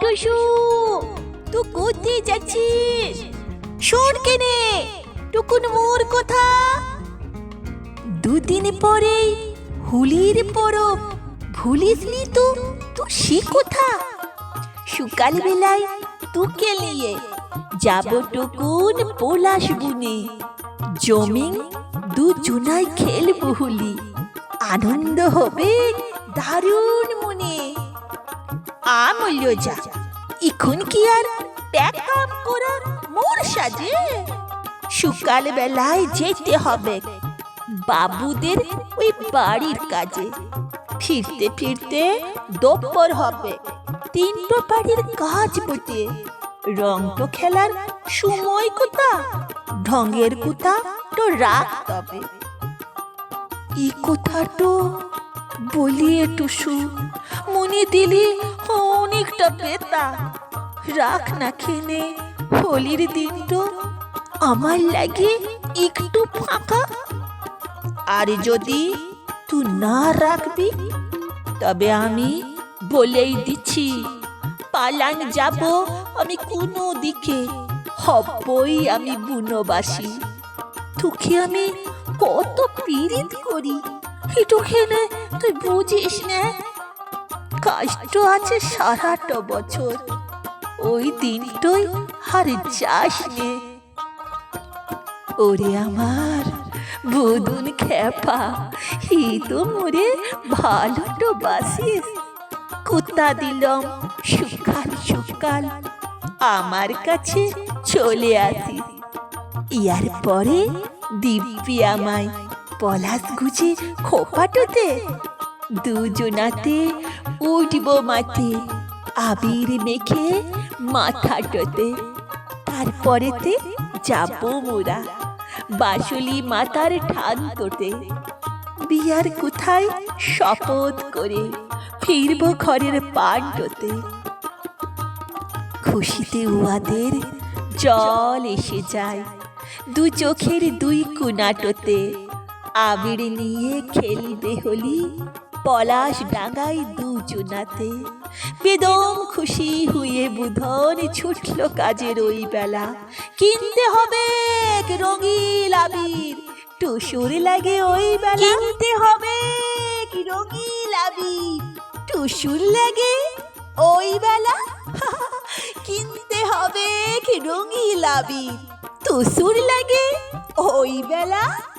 টুসু তুই কোথায় যাচ্ছিস? শোন কেনে, টুকুন মোর দুদিন পরেই হোলির পরব বেলায় তোকে নিয়ে যাব টুকুন পলাশ বুনে। জমিন দু জুনাই খেলব হোলি। আনন্দ হবে দারুণ মনে। আমূল্য যা। কি আর? করা মোর সাজে। বেলায় যেতে হবে। বাবুদের ওই বাড়ির কাজে। ফিরতে ফিরতে দুপুর হবে। তিনটো বাড়ির কাজ বটে। রং তো খেলার সময় কোথা ঢঙ্গের কোথা তো রাত তবে। ই কথাটো বলিয়ে টুসু, মনে দিলি অনেকটা বেতা। রাখ না খেনে হোলির দিন তো আমার লাগে একটু ফাঁকা। আর যদি তুই না রাখবি, তবে আমি বলেই দিচ্ছি পালান যাব আমি কোনো দিকে, হবই আমি বুনবাসী। তোকে আমি কত পীড়িত করি এটুখানে তুই বুঝিস না? কষ্ট আছে সারাটা বছর। ওই দিনটাই আর যাস নে। ওরে আমার বুদুন খেপা ই তো মোরে ভালো তো বাসিস। কুত্তা দিলাম সকাল সকাল আমার কাছে চলে আসি ইয়ার পরে দিব্যি আমায় পলাশ গুজে খোপাটোতে দুজনাতে উঠব মাঠে। আবির মেখে মাথাটোতে তারপরেতে যাব মোরা বাসুলি মাতার ঠান তোতে। বিয়ার কোথায় শপথ করে ফিরবো ঘরের পাণ্ডতে খুশিতে উহাদের জল এসে যায় দু চোখের দুই কুনাটোতে আবির নিয়ে খেলবে হলি পলাশ ডাঙাই দুজনাতে বেদম খুশি হয়ে বুধন ছুটল কাজের ওই বেলা। কিনতে হবে রঙিল আবির, টুসুর লাগে ওই বেলা। কিনতে হবে রঙিল আবির, টুসুর লাগে ওই বেলা। কিনতে হবে রঙিল আবির, টুসুর লাগে ওই বেলা।